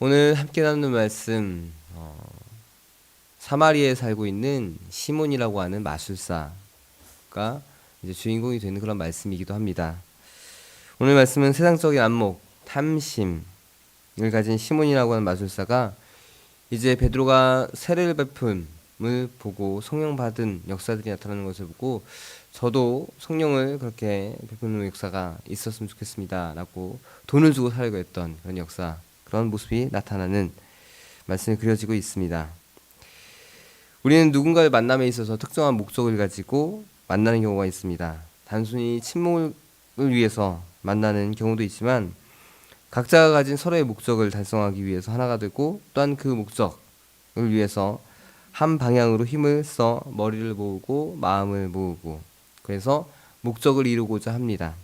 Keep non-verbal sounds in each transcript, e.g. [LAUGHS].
오늘 함께 나누는 말씀 어, 사마리아에 살고 있는 시몬이라고 하는 마술사가 이제 주인공이 되는 그런 말씀이기도 합니다. 오늘 말씀은 세상적인 안목, 탐심을 가진 시몬이라고 하는 마술사가 이제 베드로가 세례를 베품을 보고 성령 받은 역사들이 나타나는 것을 보고 저도 성령을 그렇게 베푸는 역사가 있었으면 좋겠습니다라고 돈을 주고 살고 했던 그런 역사 그런 모습이 나타나는 말씀이 그려지고 있습니다. 우리는 누군가를 만남에 있어서 특정한 목적을 가지고 만나는 경우가 있습니다. 단순히 친목을 위해서 만나는 경우도 있지만 각자가 가진 서로의 목적을 달성하기 위해서 하나가 되고 또한 그 목적을 위해서 한 방향으로 힘을 써 머리를 모으고 마음을 모으고 그래서 목적을 이루고자 합니다.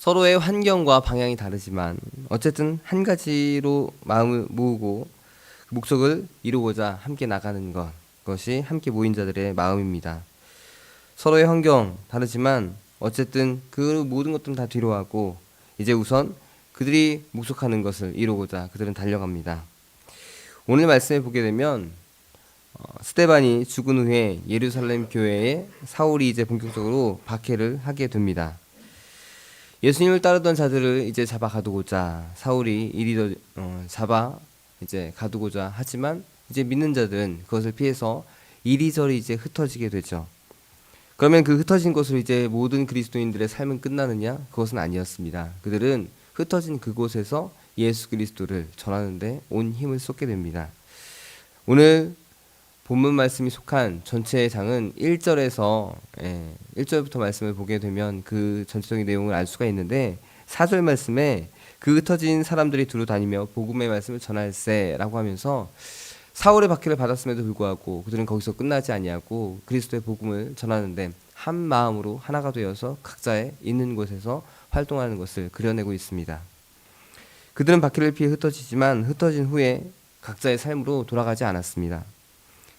서로의 환경과 방향이 다르지만 어쨌든 한 가지로 마음을 모으고 목적을 이루고자 함께 나가는 것 것이 함께 모인 자들의 마음입니다. 서로의 환경 다르지만 어쨌든 그 모든 것들은 다 뒤로하고 이제 우선 그들이 목적하는 것을 이루고자 그들은 달려갑니다. 오늘 말씀에 보게 되면 어, 스테반이 죽은 후에 예루살렘 교회에 사울이 이제 본격적으로 박해를 하게 됩니다. 예수님을 따르던 자들을 이제 잡아 가두고자 사울이 이리 어, 잡아 이제 가두고자 하지만 이제 믿는 자들은 그것을 피해서 이리저리 이제 흩어지게 되죠. 그러면 그 흩어진 곳으로 이제 모든 그리스도인들의 삶은 끝나느냐? 그것은 아니었습니다. 그들은 흩어진 그곳에서 예수 그리스도를 전하는데 온 힘을 쏟게 됩니다. 오늘 본문 말씀이 속한 전체의 장은 1절에서 예, 1절부터 말씀을 보게 되면 그 전체적인 내용을 알 수가 있는데 4절 말씀에 그 흩어진 사람들이 두루 다니며 복음의 말씀을 전할세라고 하면서 사울의 박해를 받았음에도 불구하고 그들은 거기서 끝나지 아니하고 그리스도의 복음을 전하는데 한 마음으로 하나가 되어서 각자의 있는 곳에서 활동하는 것을 그려내고 있습니다. 그들은 박해를 피해 흩어지지만 흩어진 후에 각자의 삶으로 돌아가지 않았습니다.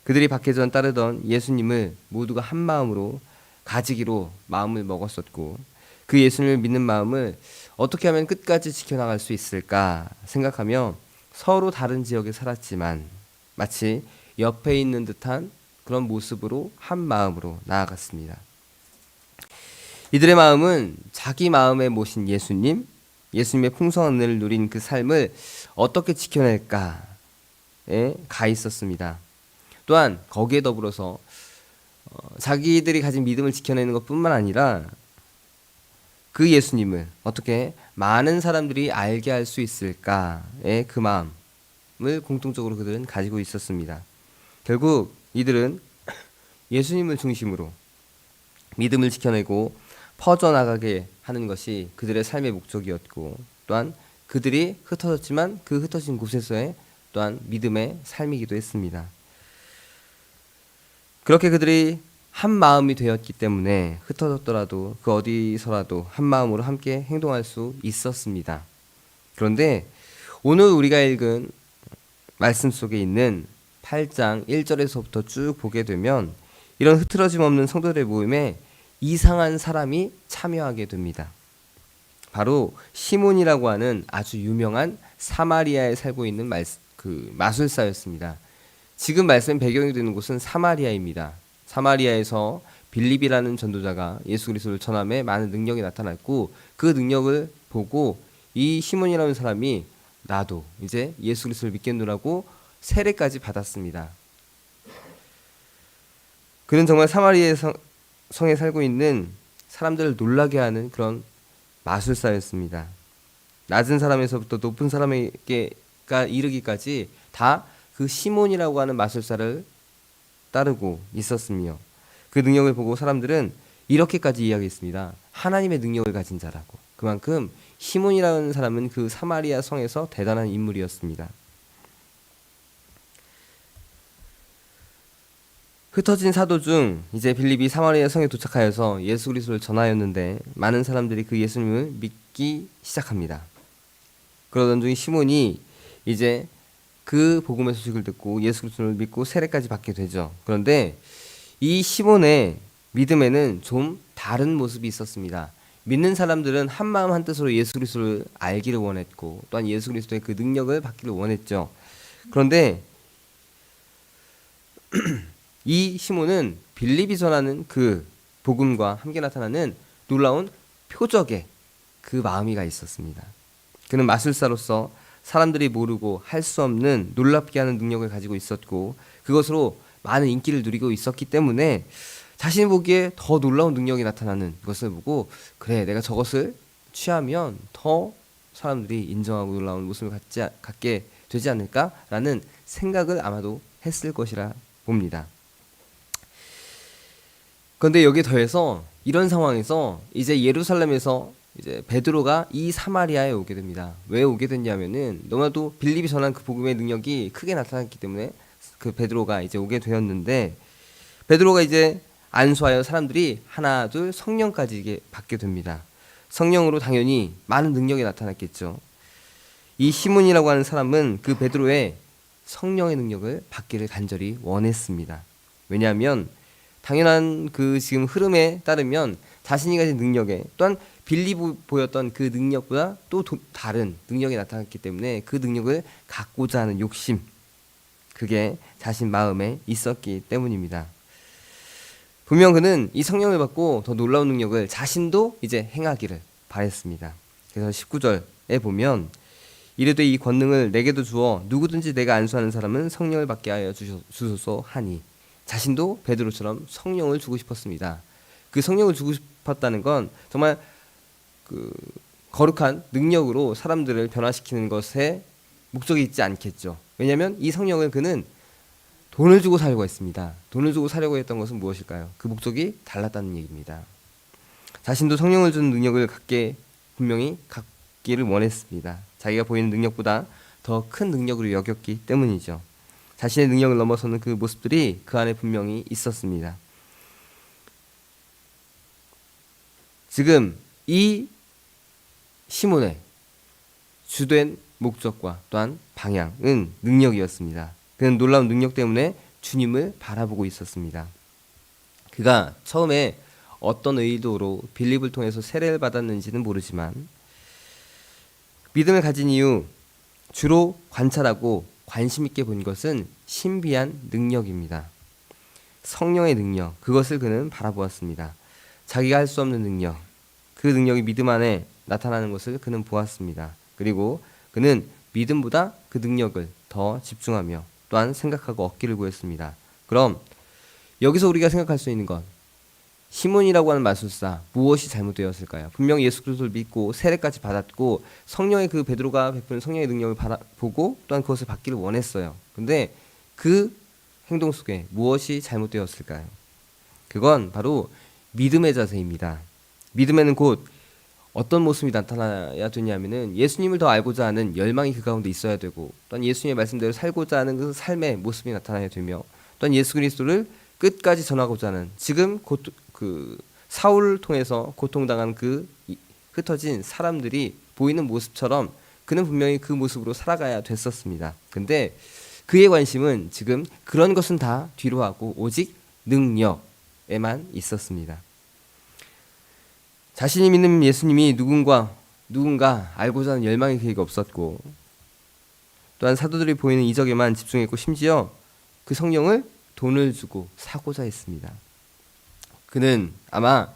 그들이 박해 전 따르던 예수님을 모두가 한 마음으로 가지기로 마음을 먹었었고 그 예수님을 믿는 마음을 어떻게 하면 끝까지 지켜나갈 수 있을까 생각하며 서로 다른 지역에 살았지만 마치 옆에 있는 듯한 그런 모습으로 한 마음으로 나아갔습니다. 이들의 마음은 자기 마음에 모신 예수님, 예수님의 풍성한 은혜를 누린 그 삶을 어떻게 지켜낼까에 가 있었습니다. 또한 거기에 더불어서 어, 자기들이 가진 믿음을 지켜내는 것뿐만 아니라 그 예수님을 어떻게 많은 사람들이 알게 할 수 있을까의 그 마음을 공통적으로 그들은 가지고 있었습니다. 결국 이들은 예수님을 중심으로 믿음을 지켜내고 퍼져나가게 하는 것이 그들의 삶의 목적이었고 또한 그들이 흩어졌지만 그 흩어진 곳에서의 또한 믿음의 삶이기도 했습니다. 그렇게 그들이 한 마음이 되었기 때문에 흩어졌더라도 그 어디서라도 한 마음으로 함께 행동할 수 있었습니다. 그런데 오늘 우리가 읽은 말씀 속에 있는 8장 1절에서부터 쭉 보게 되면 이런 흐트러짐 없는 성도들의 모임에 이상한 사람이 참여하게 됩니다. 바로 시몬이라고 하는 아주 유명한 사마리아에 살고 있는 말, 그 마술사였습니다. 지금 말씀 배경이 되는 곳은 사마리아입니다. 사마리아에서 빌립이라는 전도자가 예수 그리스도를 전함에 많은 능력이 나타났고 그 능력을 보고 이 시몬이라는 사람이 나도 이제 예수 그리스도를 믿겠노라고 세례까지 받았습니다. 그는 정말 사마리아 성에 살고 있는 사람들을 놀라게 하는 그런 마술사였습니다. 낮은 사람에서부터 높은 사람에게가 이르기까지 다 그 시몬이라고 하는 마술사를 따르고 있었으며 그 능력을 보고 사람들은 이렇게까지 이야기했습니다. 하나님의 능력을 가진 자라고. 그만큼 시몬이라는 사람은 그 사마리아 성에서 대단한 인물이었습니다. 흩어진 사도 중 이제 빌립이 사마리아 성에 도착하여서 예수 그리스도를 전하였는데 많은 사람들이 그 예수님을 믿기 시작합니다. 그러던 중 시몬이 이제 그 복음의 소식을 듣고 예수 그리스도를 믿고 세례까지 받게 되죠. 그런데 이 시몬의 믿음에는 좀 다른 모습이 있었습니다. 믿는 사람들은 한 마음 한 뜻으로 예수 그리스도를 알기를 원했고 또한 예수 그리스도의 그 능력을 받기를 원했죠. 그런데 [CLEARS THROAT] 이 시몬은 빌립이 전하는 그 복음과 함께 나타나는 놀라운 표적의 그 마음이가 있었습니다. 그는 마술사로서 사람들이 모르고 할 수 없는 놀랍게 하는 능력을 가지고 있었고 그것으로 많은 인기를 누리고 있었기 때문에 자신이 보기에 더 놀라운 능력이 나타나는 것을 보고 그래 내가 저것을 취하면 더 사람들이 인정하고 놀라운 모습을 갖지, 갖게 되지 않을까라는 생각을 아마도 했을 것이라 봅니다. 그런데 여기에 더해서 이런 상황에서 이제 예루살렘에서 이제 베드로가 이 사마리아에 오게 됩니다. 왜 오게 됐냐면은 너무나도 빌립이 전한 그 복음의 능력이 크게 나타났기 때문에 그 베드로가 이제 오게 되었는데 베드로가 이제 안수하여 사람들이 하나 둘 성령까지 이게 받게 됩니다. 성령으로 당연히 많은 능력이 나타났겠죠. 이 시몬이라고 하는 사람은 그 베드로의 성령의 능력을 받기를 간절히 원했습니다. 왜냐하면 당연한 그 지금 흐름에 따르면 자신이 가진 능력에 또한 빌리 보였던 그 능력보다 또 도, 다른 능력이 나타났기 때문에 그 능력을 갖고자 하는 욕심 그게 자신 마음에 있었기 때문입니다. 분명 그는 이 성령을 받고 더 놀라운 능력을 자신도 이제 행하기를 바랬습니다. 그래서 19절에 보면 이르되 이 권능을 내게도 주어 누구든지 내가 안수하는 사람은 성령을 받게 하여 주소서 하니 자신도 베드로처럼 성령을 주고 싶었습니다. 그 성령을 주고 싶 었다는 건 정말 그 거룩한 능력으로 사람들을 변화시키는 것에 목적이 있지 않겠죠. 왜냐하면 이 성령을 그는 돈을 주고 살고 했습니다. 돈을 주고 사려고 했던 것은 무엇일까요? 그 목적이 달랐다는 얘기입니다. 자신도 성령을 주는 능력을 갖게 분명히 갖기를 원했습니다. 자기가 보이는 능력보다 더 큰 능력으로 여겼기 때문이죠. 자신의 능력을 넘어서는 그 모습들이 그 안에 분명히 있었습니다. 지금 이 시몬의 주된 목적과 또한 방향은 능력이었습니다. 그는 놀라운 능력 때문에 주님을 바라보고 있었습니다. 그가 처음에 어떤 의도로 빌립을 통해서 세례를 받았는지는 모르지만 믿음을 가진 이후 주로 관찰하고 관심 있게 본 것은 신비한 능력입니다. 성령의 능력, 그것을 그는 바라보았습니다. 자기가 할 수 없는 능력, 그 능력이 믿음 안에 나타나는 것을 그는 보았습니다. 그리고 그는 믿음보다 그 능력을 더 집중하며 또한 생각하고 얻기를 구했습니다. 그럼 여기서 우리가 생각할 수 있는 것 시몬이라고 하는 마술사 무엇이 잘못되었을까요? 분명 예수 그리스도를 믿고 세례까지 받았고 성령의 그 베드로가 베푸는 성령의 능력을 받아, 보고 또한 그것을 받기를 원했어요. 근데 그 행동 속에 무엇이 잘못되었을까요? 그건 바로 믿음의 자세입니다. 믿음에는 곧 어떤 모습이 나타나야 되냐면은 예수님을 더 알고자 하는 열망이 그 가운데 있어야 되고 또한 예수님의 말씀대로 살고자 하는 그 삶의 모습이 나타나야 되며 또한 예수 그리스도를 끝까지 전하고자 하는 지금 곧그 사울을 통해서 고통당한 그 흩어진 사람들이 보이는 모습처럼 그는 분명히 그 모습으로 살아가야 됐었습니다. 근데 그의 관심은 지금 그런 것은 다 뒤로 하고 오직 능력 에만 있었습니다. 자신이 믿는 예수님이 누군가 누군가 알고자 하는 열망의 계획이 없었고 또한 사도들이 보이는 이적에만 집중했고 심지어 그 성령을 돈을 주고 사고자 했습니다. 그는 아마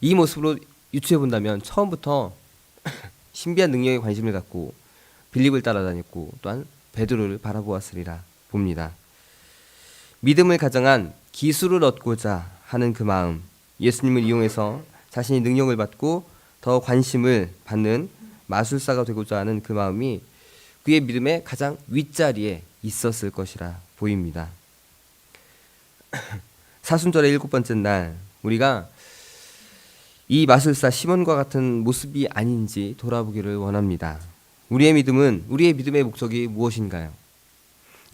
이 모습으로 유추해 본다면 처음부터 [COUGHS] 신비한 능력에 관심을 갖고 빌립을 따라다녔고 또한 베드로를 바라보았으리라 봅니다. 믿음을 가정한 기술을 얻고자 하는 그 마음, 예수님을 이용해서 자신이 능력을 받고 더 관심을 받는 마술사가 되고자 하는 그 마음이 그의 믿음의 가장 윗자리에 있었을 것이라 보입니다. [CLEARS THROAT] 사순절의 일곱 번째 날 우리가 이 마술사 시몬과 같은 모습이 아닌지 돌아보기를 원합니다. 우리의 믿음은 우리의 믿음의 목적이 무엇인가요?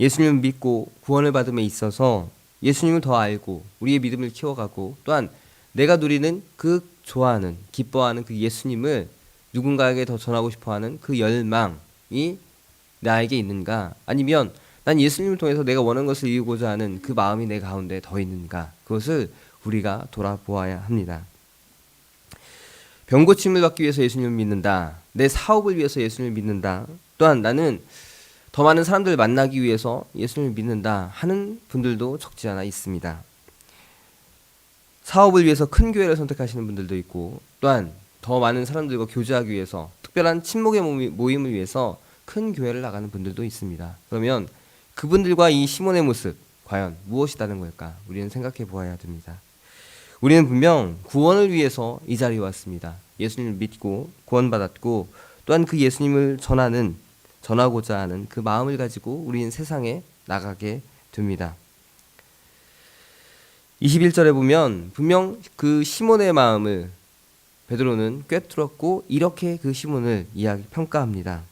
예수님을 믿고 구원을 받음에 있어서 예수님을 더 알고 우리의 믿음을 키워가고 또한 내가 누리는 그 좋아하는 기뻐하는 그 예수님을 누군가에게 더 전하고 싶어하는 그 열망이 나에게 있는가 아니면 난 예수님을 통해서 내가 원하는 것을 이루고자 하는 그 마음이 내 가운데 더 있는가 그것을 우리가 돌아보아야 합니다. 병 고침을 받기 위해서 예수님을 믿는다. 내 사업을 위해서 예수님을 믿는다. 또한 나는 더 많은 사람들을 만나기 위해서 예수님을 믿는다 하는 분들도 적지 않아 있습니다. 사업을 위해서 큰 교회를 선택하시는 분들도 있고 또한 더 많은 사람들과 교제하기 위해서 특별한 친목의 모임- 모임을 위해서 큰 교회를 나가는 분들도 있습니다. 그러면 그분들과 이 시몬의 모습 과연 무엇이 다른 걸까? 우리는 생각해 보아야 됩니다. 우리는 분명 구원을 위해서 이 자리에 왔습니다. 예수님을 믿고 구원받았고 또한 그 예수님을 전하는 전하고자 하는 그 마음을 가지고 우리는 세상에 나가게 됩니다. 21절에 보면 분명 그 시몬의 마음을 베드로는 꿰뚫었고 이렇게 그 시몬을 이야기 평가합니다.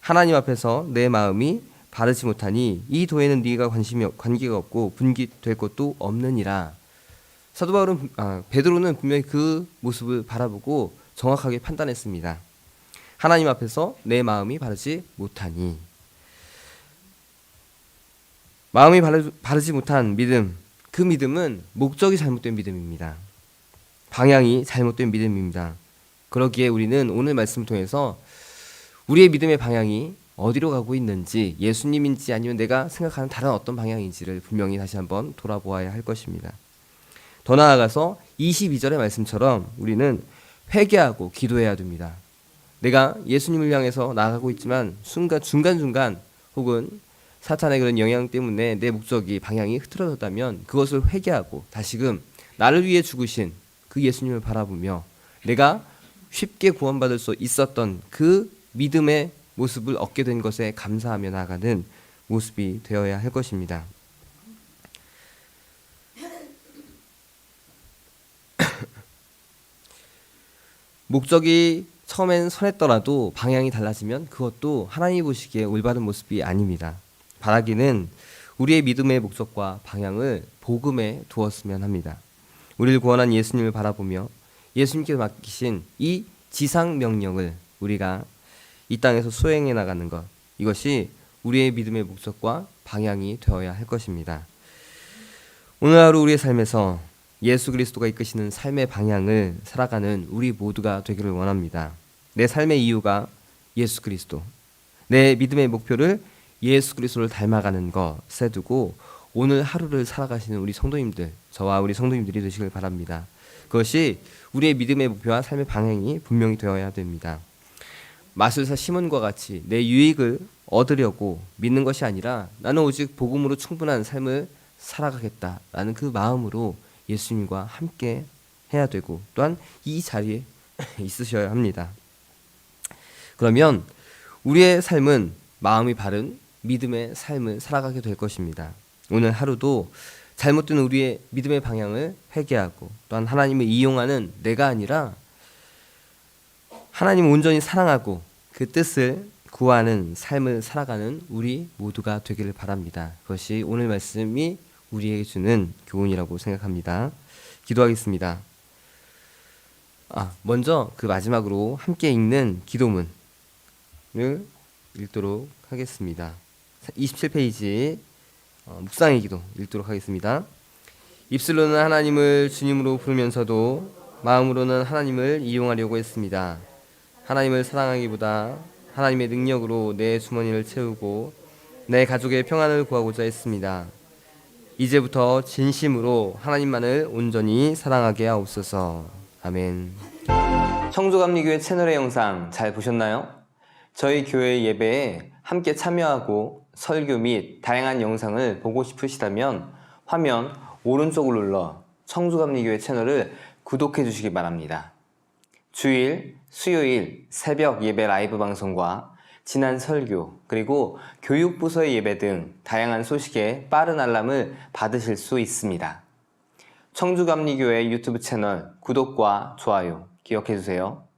하나님 앞에서 내 마음이 바르지 못하니 이 도에는 네가 관심이 없- 관계가 없고 분깃될 것도 없느니라. 사도 바울은 분- 아, 베드로는 분명히 그 모습을 바라보고 정확하게 판단했습니다. 하나님 앞에서 내 마음이 바르지 못하니 마음이 바르, 바르 지 못한 믿음 그 믿음은 목적이 잘못된 믿음입니다. 방향이 잘못된 믿음입니다. 그러기에 우리는 오늘 말씀을 통해서 우리의 믿음의 방향이 어디로 가고 있는지 예수님인지 아니면 내가 생각하는 다른 어떤 방향인지를 분명히 다시 한번 돌아보아야 할 것입니다. 더 나아가서 22절의 말씀처럼 우리는 회개하고 기도해야 됩니다. 내가 예수님을 향해서 나아가고 있지만 순간 중간중간 혹은 사탄의 그런 영향 때문에 내 목적이 방향이 흐트러졌다면 그것을 회개하고 다시금 나를 위해 죽으신 그 예수님을 바라보며 내가 쉽게 구원받을 수 있었던 그 믿음의 모습을 얻게 된 것에 감사하며 나가는 모습이 되어야 할 것입니다. [COUGHS] 목적이 처음엔 선했더라도 방향이 달라지면 그것도 하나님이 보시기에 올바른 모습이 아닙니다. 바라기는 우리의 믿음의 목적과 방향을 복음에 두었으면 합니다. 우리를 구원한 예수님을 바라보며 예수님께서 맡기신 이 지상 명령을 우리가 이 땅에서 수행해 나가는 것 이것이 우리의 믿음의 목적과 방향이 되어야 할 것입니다. 오늘 하루 우리의 삶에서 예수 그리스도가 이끄시는 삶의 방향을 살아가는 우리 모두가 되기를 원합니다. 내 삶의 이유가 예수 그리스도, 내 믿음의 목표를 예수 그리스도를 닮아가는 것에 두고 오늘 하루를 살아가시는 우리 성도님들, 저와 우리 성도님들이 되시길 바랍니다. 그것이 우리의 믿음의 목표와 삶의 방향이 분명히 되어야 됩니다. 마술사 시몬과 같이 내 유익을 얻으려고 믿는 것이 아니라 나는 오직 복음으로 충분한 삶을 살아가겠다라는 그 마음으로 예수님과 함께 해야 되고 또한 이 자리에 [LAUGHS] 있으셔야 합니다. 그러면 우리의 삶은 마음이 바른 믿음의 삶을 살아가게 될 것입니다. 오늘 하루도 잘못된 우리의 믿음의 방향을 회개하고 또한 하나님을 이용하는 내가 아니라 하나님 온전히 사랑하고 그 뜻을 구하는 삶을 살아가는 우리 모두가 되기를 바랍니다. 그것이 오늘 말씀이 우리에게 주는 교훈이라고 생각합니다. 기도하겠습니다. 아, 먼저 그 마지막으로 함께 읽는 기도문을 읽도록 하겠습니다. 27페이지 어, 묵상의 기도 읽도록 하겠습니다. 입술로는 하나님을 주님으로 부르면서도 마음으로는 하나님을 이용하려고 했습니다. 하나님을 사랑하기보다 하나님의 능력으로 내 주머니를 채우고 내 가족의 평안을 구하고자 했습니다. 이제부터 진심으로 하나님만을 온전히 사랑하게 하옵소서. 아멘. 청주감리교회 채널의 영상 잘 보셨나요? 저희 교회 예배에 함께 참여하고 설교 및 다양한 영상을 보고 싶으시다면 화면 오른쪽을 눌러 청주감리교회 채널을 구독해 주시기 바랍니다. 주일, 수요일 새벽 예배 라이브 방송과 지난 설교, 그리고 교육부서의 예배 등 다양한 소식에 빠른 알람을 받으실 수 있습니다. 청주감리교회 유튜브 채널 구독과 좋아요 기억해 주세요.